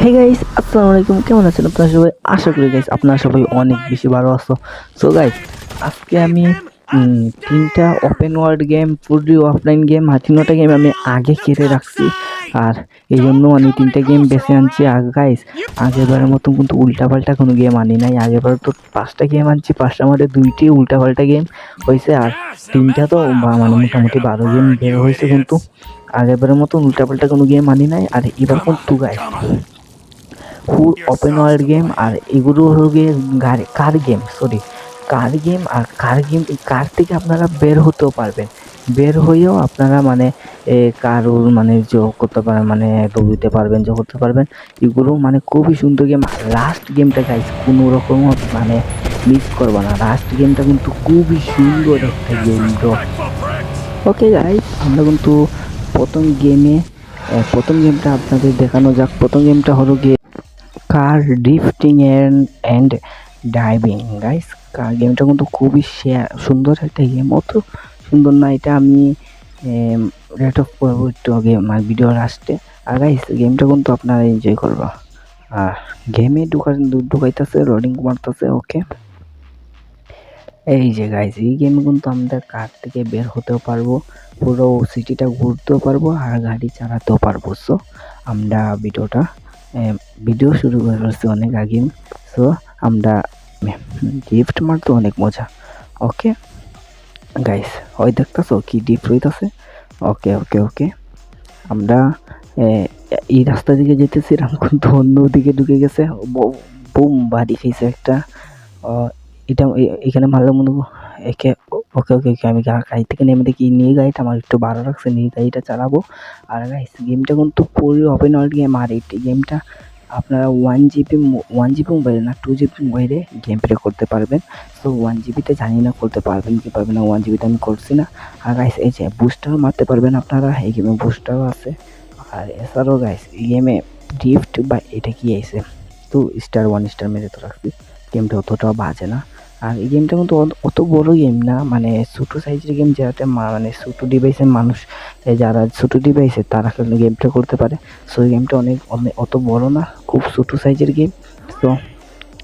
Hey guys আসসালামু আলাইকুম। কেমন আছেন আপনারা সবাই? আশা করি গাইস আপনারা সবাই অনেক বেশি ভালো আছো। সো গাইস আজকে আমি তিনটা ওপেন ওয়ার্ল্ড গেম ফুডি অফলাইন গেম আর তিনটা গেম আমি আগে কেটে রাখছি। আর এই জন্য আমি তিনটা গেম বেছে আনছি। আর গাইস আগেরবারের মতো কিন্তু উল্টাপাল্টা কোনো গেম আনি নাই। আগেরবার তো পাঁচটা গেম আনছি। পাঁচটার মধ্যে দুইটি উল্টাপাল্টা গেম হয়েছে আর তিনটা তো মানে মোটামুটি বারো গেম বের হয়েছে কিন্তু। আগেরবারের মতো উল্টাপাল্টা কোনো গেম আনি নাই। আর এবার কিন্তু guys full open world game আর এগুলো হলো গিয়ে গাড়ি car game sorry car game আর কার গেম এই কার থেকে আপনারা বের হতেও পারবেন। বের হয়েও আপনারা মানে এ কারোর মানে যে করতে পারেন মানে দৌড়িতে পারবেন যে করতে পারবেন এগুলো মানে খুবই সুন্দর গেম লাস্ট গেমটা গাইজ কোনো রকম মানে মিস করব না। লাস্ট গেমটা কিন্তু খুবই সুন্দর একটা গেম ওকে গাইজ আমরা কিন্তু প্রথম গেমে প্রথম গেমটা আপনাদের দেখানো যাক। প্রথম গেমটা হলো গিয়ে car drifting and and driving guys car গেমটা কিন্তু খুবই সুন্দর একটা গেম অত সুন্দর না, এটা আমি রেট অফ করব একটু আগে আমার ভিডিও আসতে আর গাইস গেমটা কিন্তু আপনারা এনজয় করবা। আর গেমে ঢুকার, ঢুকাইতেছে লোডিং মারতেছে ওকে এই যে গাইস এই গেমে কিন্তু আমরা কার থেকে বের হতেও পারব, পুরো সিটিটা ঘুরতেও পারব, আর গাড়ি চালাতেও পারব। সো আমরা ভিডিওটা ভিডিও শুরু করে ফেলছি অনেক আগে সো আমরা গিফট মারতে অনেক মজা। ওকে গাইস ওই দেখতেছো কি ডিপ হইতাছে? ওকে ওকে ওকে আমরা এই রাস্তা দিকে যেতেছিলাম কিন্তু অন্য দিকে ঢুকে গেছে। বুম, বাড়ি খেয়েছে একটা। এটা এখানে ভালো মনে হয় একে ওকে ওকে ওকে আমি গাড়ি থেকে নেমে দেখি নিয়ে গাড়িটা, আমার একটু ভালো লাগছে, নিয়ে গাড়িটা চালাবো। আর গাইস গেমটা কিন্তু পুরো ওপেন ওয়ার্ল্ড গেম আর এই গেমটা আপনারা ওয়ান জিবি ওয়ান জিবি মোবাইলে না টু জিবি মোবাইলে গেম প্লে করতে পারবেন। তো ওয়ান জিবিতে জানি না করতে পারবেন কি পারবেন না ওয়ান জিবিতে আমি করছি না। আর গাইস এই যে বুস্টারও মারতে পারবেন আপনারা, এই গেমে বুস্টারও আছে। আর এছাড়াও গাইস এই গেমে ড্রিফট বা এটা কি আছে? তো স্টার ওয়ান স্টার মেরে তো রাখছি। গেমটা অতটাও বাজে না। আর এই গেমটা কিন্তু অত- বড় গেম না মানে ছোটো সাইজের গেম যাতে মা- মানে ছোটো ডিভাইসের মানুষ যারা ছোটো ডিভাইসে তারা খেলে গেমটা করতে পারে। সো এই গেমটা অনেক অনেক, অত বড় না, খুব ছোটো সাইজের গেম তো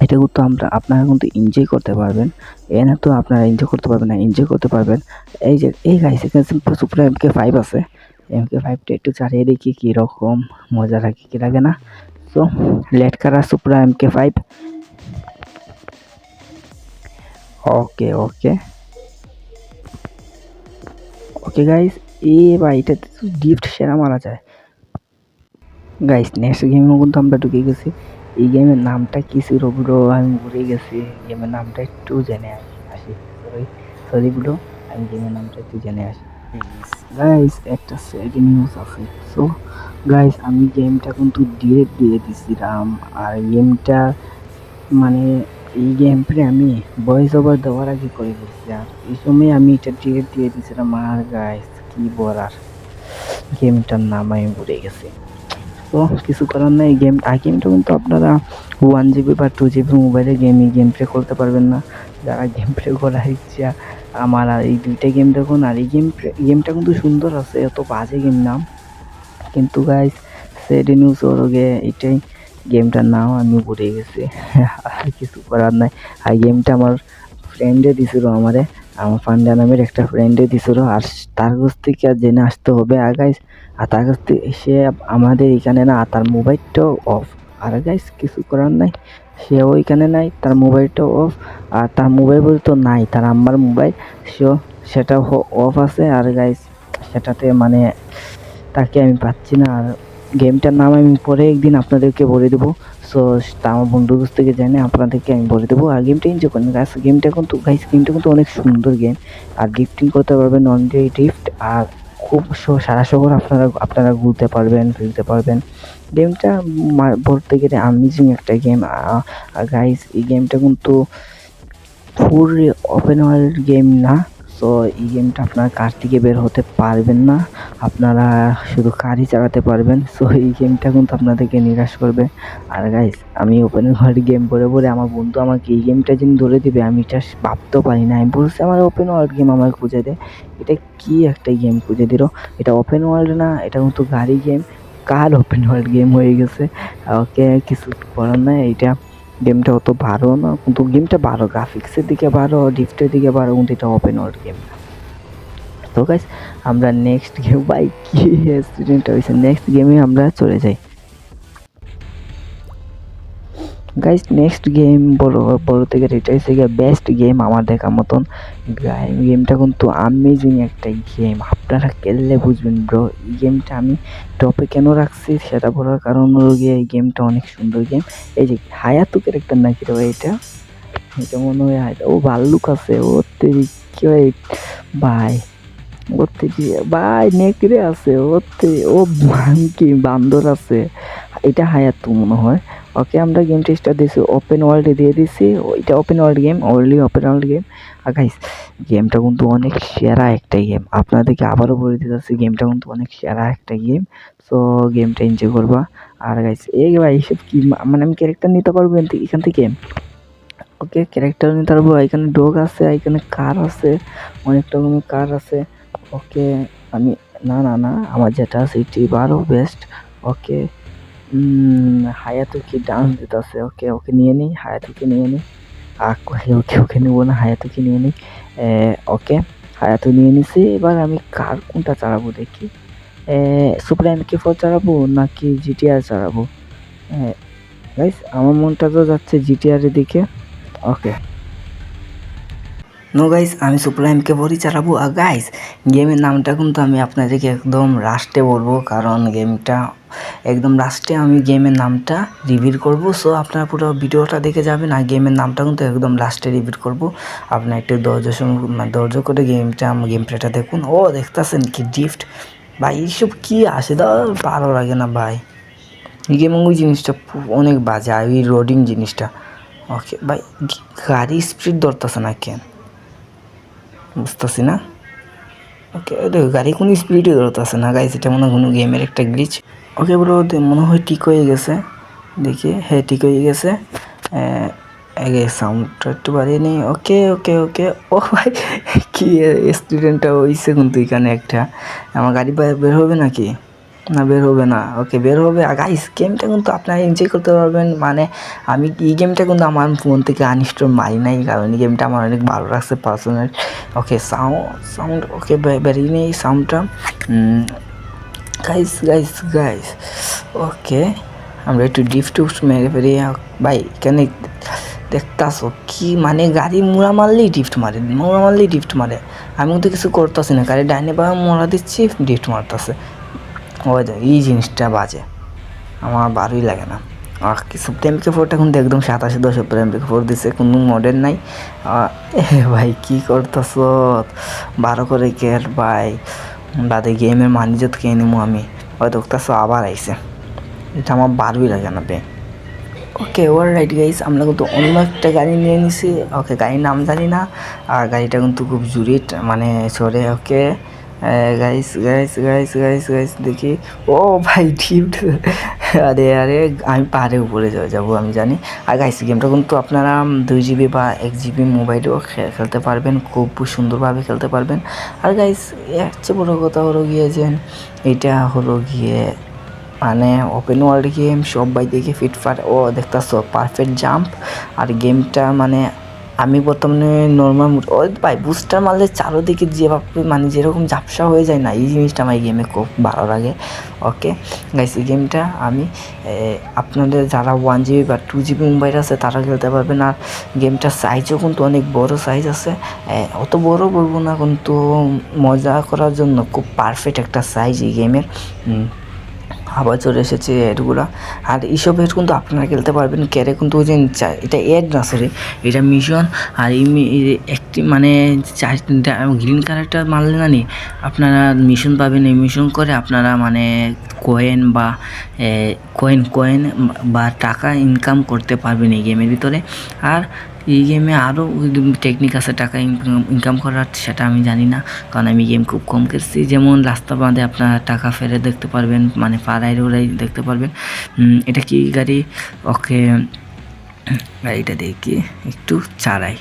এটা কিন্তু আমরা, আপনারা কিন্তু এনজয় করতে পারবেন। এ না তো আপনারা এনজয় করতে পারবেন না এনজয় করতে পারবেন। এই যে, এই গাইস এখানে সুপার এম কে ফাইভ আছে। এম কে ফাইভটা একটু চালিয়ে দেখি কীরকম, মজা লাগে, কী লাগে না। তো লেট কারা Supra M K five okay okay okay guys এ বা এটাতে তো গিফট সেরা মারা যায় গাইস নেক্সট গেমে কিন্তু আমরা ঢুকে গেছি। এই গেমের নামটা কি ছিল ব্রো আমি ভুলে গেছি। গেমের নামটা একটু জেনে আসি সরি সরি ব্রো আমি গেমের নামটা একটু জেনে আসি। গাইস একটা স্যাড নিউজ আছে। সো গাইস আমি গেমটা কিন্তু ডিরেক্ট দিয়ে দিছিলাম। আর গেমটা মানে এই গেম প্লে আমি ভয়েস ওভার দেওয়ার আগে করে দিচ্ছি আর এই সময় আমি এটা ডিরেক্ট দিয়ে দিয়েছিলাম, আর গাইস কি বলার? গেমটার নাম আমি ভুলে গেছি। তো কিছু করার নাই গেম আর গেমটা কিন্তু আপনারা ওয়ান জিবি বা টু জিবি মোবাইলে গেম এই গেম প্লে করতে পারবেন না। যারা গেম প্লে করার ইচ্ছা, আমার আর এই দুইটা গেম দেখুন, আর এই গেম গেমটা কিন্তু সুন্দর আছে, এত বাজে গেম নাম। কিন্তু গাইস সেডি নিউজ ওর এটাই গেমটার নাম আমি ভুলে গেছি। আর কিছু করার নাই। আর গেমটা আমার ফ্রেন্ডে দিছিল আমারে। আমার ফান্ডা নামের একটা ফ্রেন্ডে দিছিল। আর তার কাছ থেকে আর জেনে আসতে হবে। আর গাইস আর তার কাছ থেকে সে আমাদের এখানে না, তার মোবাইলটাও অফ আর গাইস কিছু করার নাই। সেও এখানে নাই, তার মোবাইলটাও অফ আর তার মোবাইল বলতে নাই, তার আমার মোবাইল সেও সেটা অফ আছে। আর গাইস সেটাতে মানে তাকে আমি পাচ্ছি না। আর গেমটার নাম আমি পরে একদিন আপনাদেরকে বলে দেবো। সো তা আমার বন্ধুর কাছ থেকে জেনে, আপনাদেরকে আমি বলে দেবো। আর গেমটা এনজয় করেন। গাছ গেমটা কিন্তু গাইস গেমটা কিন্তু অনেক সুন্দর গেম আর গিফটিং করতে পারবেন নন গিফট আর খুব সারা শহর আপনারা আপনারা ঘুরতে পারবেন, ফিরতে পারবেন। গেমটা বলতে গেলে আমেজিং একটা গেম আর গাইস এই গেমটা কিন্তু ফুল ওপেন ওয়ার্ল্ড গেম না। সো এই গেমটা আপনার কার থেকে বের হতে পারবেন না, আপনারা শুধু কারই চালাতে পারবেন। সো এই গেমটা কিন্তু আপনাদেরকে নিরাশ করবে। আর গাইস আমি ওপেন ওয়ার্ল্ড গেম বলে বলে আমার বন্ধু আমাকে এই গেমটা যিনি ধরে দিবে, আমি এটা ভাবতেও পারি না। আমি বলছি, আমার ওপেন ওয়ার্ল্ড গেম আমাকে খুঁজে দে। এটা কি একটা গেম খুঁজে দিল? এটা ওপেন ওয়ার্ল্ড না, এটা কিন্তু গাড়ি game car open world game হয়ে গেছে? ওকে কিছু করার নাই এইটা গেমটা অত ভালো না, কিন্তু গেমটা ভালো গ্রাফিক্সের দিকে ভালো ডিফটের দিকে ভালো, কিন্তু এটা ওপেন ওয়ার্ল্ড গেম তো গাইস আমরা নেক্সট গেম বাই কি অ্যাক্সিডেন্ট হয়েছে নেক্সট গেমে আমরা চলে যাই। গাইস নেক্সট গেম বড় বড় থেকে এটা হচ্ছে গিয়ে বেস্ট গেম আমার দেখার মতন। গেমটা কিন্তু আমেজিং একটা গেম আপনারা খেললে বুঝবেন ব্রো এই গেমটা আমি টপে কেন রাখছি সেটা বলার কারণ হলো গিয়ে এই গেমটা অনেক সুন্দর গেম এই যে হায়াতু ক্যারেক্টার নাকি রে এটা? এটা মনে হয় হায়াত ও ভাল্লুক আছে, ও তেরি কি ভাই ও তেরি ভাই, নেকড়ে আছে ও তে ও কি বান্দর আছে। এটা হায়াতু মনে হয়। ওকে, আমরা গেমটা স্টার্ট দিয়েছি ওপেন ওয়ার্ল্ডে দিয়ে দিছি। এটা open world game only open world game আর গাইস গেমটা কিন্তু অনেক সেরা একটা গেম আপনাদেরকে আবারও বলে দিতেছি গেমটা কিন্তু অনেক সেরা একটা গেম সো গেমটা এনজয় করবা। আর গাইস এই ভাই এইসব কি মানে আমি ক্যারেক্টার নিতে পারব এখান থেকে ওকে ক্যারেক্টার নিতে পারব। এখানে ডগ আছে, এখানে কার আছে, অনেক রকমের কার আছে। ওকে, আমি না না না, আমার যেটা আছে, এটি আরও বেস্ট ওকে হায়াতুকি ডান্স দিতেছে। ওকে ওকে নিয়ে নিই, হায়াতুকি নিয়ে নিই। ওকে ওকে নেব না, হায়াতুকি নিয়ে নিই। ওকে, হায়াতু নিয়ে নিছি। এবার আমি কার কোনটা চালাবো দেখি। সুপার এম কে ফোর চালাবো নাকি জিটিআর চালাবো? গাইস আমার মনটা তো যাচ্ছে জিটিআরের দিকে। ওকে। নো গাইস আমি সুপার এমকে বড়ি চালাবো। আর গাইস গেমের নামটা কিন্তু আমি আপনাদেরকে একদম লাস্টে বলব। কারণ গেমটা একদম লাস্টে আমি গেমের নামটা রিভিল করব। সো আপনারা পুরো ভিডিওটা দেখে যাবেন। আর গেমের নামটা কিন্তু একদম লাস্টে রিভিল করব। আপনার একটু ধৈর্য মানে ধৈর্য করে গেমটা গেম প্লেটা দেখুন। ও, দেখতেছেন কি গিফট ভাই, এইসব কী আসে? দা ভালো লাগে না ভাই। গেমিং ওই জিনিসটা অনেক বাজে। আর ওই রোডিং জিনিসটা। ওকে ভাই গাড়ি স্পিড ধরতেছে না কেন? বুঝতেছি না? ওকে গাড়ি কোনো স্পিডে ধরতেছে না গাইছে এটা মনে হয় কোনো গেমের একটা গ্লিচ ওকে ব্রো মনে হয় ঠিক হয়ে গেছে। দেখি হ্যাঁ ঠিক হয়ে গেছে। আগে সাউন্ডটা একটু বাড়িয়ে নেই। ওকে ওকে ওকে, ও ভাই, কী স্টুডেন্টটা হয়েছে কিন্তু এখানে একটা। আমার গাড়ি বের হবে নাকি? না, বের হবে না। ওকে, বের হবে। গাইস গেমটা কিন্তু আপনারা এনজয় করতে পারবেন। মানে আমি এই গেমটা কিন্তু আমার ফোন থেকে আনইনস্টল মারি নাই, কারণ এই গেমটা আমার অনেক ভালো লাগছে personal okay sound sound okay বেরিয়ে নেই সাউন্ডটা গাইস গাইস গাইস ওকে, আমরা একটু ডিফট টুফট মেরে ফেরি ভাই, এখানে দেখতাছো কি মানে গাড়ি মোড়া মারলেই ডিফট মারে, মোড়া মারলেই ডিফট মারে। আমি তো কিছু করতেছি না, গাড়ি ডাইনে বা মোড়া দিচ্ছি ডিফট মারতেছে। ওই দেখ এই জিনিসটা বাজে। আমার ভালোই লাগে না। আর কি সেপ্টেম্বর ফোরটা কিন্তু একদম সাতাশে দশ সেপ্টেম্বর ফোর দিছে, কোনো মডেল নাই। এ ভাই, কি করতেছ? বারো করে কেয়ার ভাই। বাদে গেমের মানিজত কে নিমু আমি। ওই দেখতেছ, আবার আইসে এটা আমার ভালোই লাগে না বে। ওকে ওয়ার রাইট গাইস আমরা কিন্তু অন্য একটা গাড়ি নিয়ে নিছি। ওকে, গাড়ির নাম জানি না। আর গাড়িটা কিন্তু খুব জুরিট মানে সরে okay. Guys guys guys guys guys দেখি। ও ভাই ঠিক আরে আরে, আমি পাহাড়ে উপরে যাব, আমি জানি। আর গাইস গেমটা কিন্তু আপনারা দুই জিবি বা এক জিবি মোবাইলেও খেলতে পারবেন, খুব সুন্দরভাবে খেলতে পারবেন। আর গাইস এর চেয়ে বড়ো কথা হলো গিয়ে যে, এটা হলো গিয়ে মানে ওপেন ওয়ার্ল্ড গেম সবাই দেখে ফিটফাট ও দেখতেছ পারফেক্ট জাম্প আর গেমটা মানে আমি বর্তমানে নর্মাল ওই ভাই বুস্টার মারলে চারোদিকে যেভাবে মানে যেরকম ঝাপসা হয়ে যায় না, এই জিনিসটা আমার গেমে খুব ভালো লাগে। ওকে গাইস এই গেমটা আমি আপনাদের যারা ওয়ান জিবি বা টু জিবি মোবাইল আছে, তারা খেলতে পারবেন। আর গেমটার সাইজও কিন্তু অনেক বড় সাইজ আছে। অত বড় বলব না, কিন্তু মজা করার জন্য খুব পারফেক্ট একটা সাইজ এই গেমের আবার চলে এসেছে এডগুলো। আর এইসব এড কিন্তু আপনারা খেলতে পারবেন ক্যারে কিন্তু ওই যে এটা এড না সরি এটা মিশন আর একটি মানে চারটা গ্রিন কালারটা মারলে না নি? আপনারা মিশন পাবেন, এই মিশন করে আপনারা মানে কয়েন বা কয়েন কয়েন বা টাকা ইনকাম করতে পারবেন এই গেমের ভিতরে। আর এই গেমে আরও টেকনিক আছে টাকা ইনকাম করার, সেটা আমি জানি না। কারণ আমি গেম খুব কম খেলছি। যেমন রাস্তা বাঁধে আপনারা টাকা ফেরে দেখতে পারবেন মানে পাড়ায় ওরাই দেখতে পারবেন। এটা কি গাড়ি? ওকে, গাড়িটা দেখি, একটু চালাই।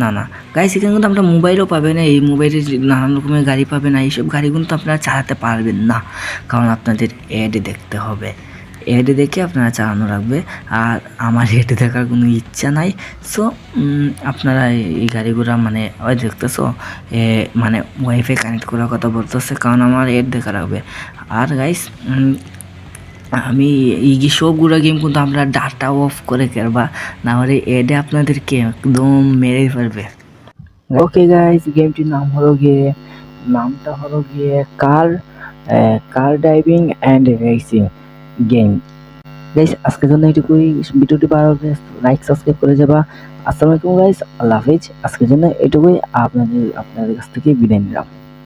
না না। গাড়ি সেখানে কিন্তু আপনার মোবাইলও পাবেন এই মোবাইলে নানান রকমের গাড়ি পাবেন না। এইসব গাড়ি কিন্তু আপনারা চালাতে পারবেন না। কারণ আপনাদের অ্যাড দেখতে হবে। অ্যাড দেখে আপনারা চালানো রাখবে আর আমার অ্যাড দেখার কোনো ইচ্ছা নাই। সো আপনারা এই- গাড়িগুলো মানে ওই দেখতেছো এ, মানে ওয়াইফাই কানেক্ট করার কথা বলতেছে কারণ আমার অ্যাড দেখা রাখবে আর গাইস আমি এই সবগুলো গেম কিন্তু আমরা ডাটা অফ করে খেলবা না হলে এডে আপনাদেরকে একদম মেরে ফেলবে। ওকে গাইস গেমটির নাম হলো গিয়ে নামটা হলো গিয়ে car car driving and racing game guys আজকের জন্য এটুকুই ভিডিওটি ভালো লাইক সাবস্ক্রাইব করে যাবা। আসসালামু আলাইকুম গাইস আল্লাহ হাফিজ। আজকের জন্য এটুকুই আপনাদের আপনাদের কাছ থেকে বিদায় নিলাম।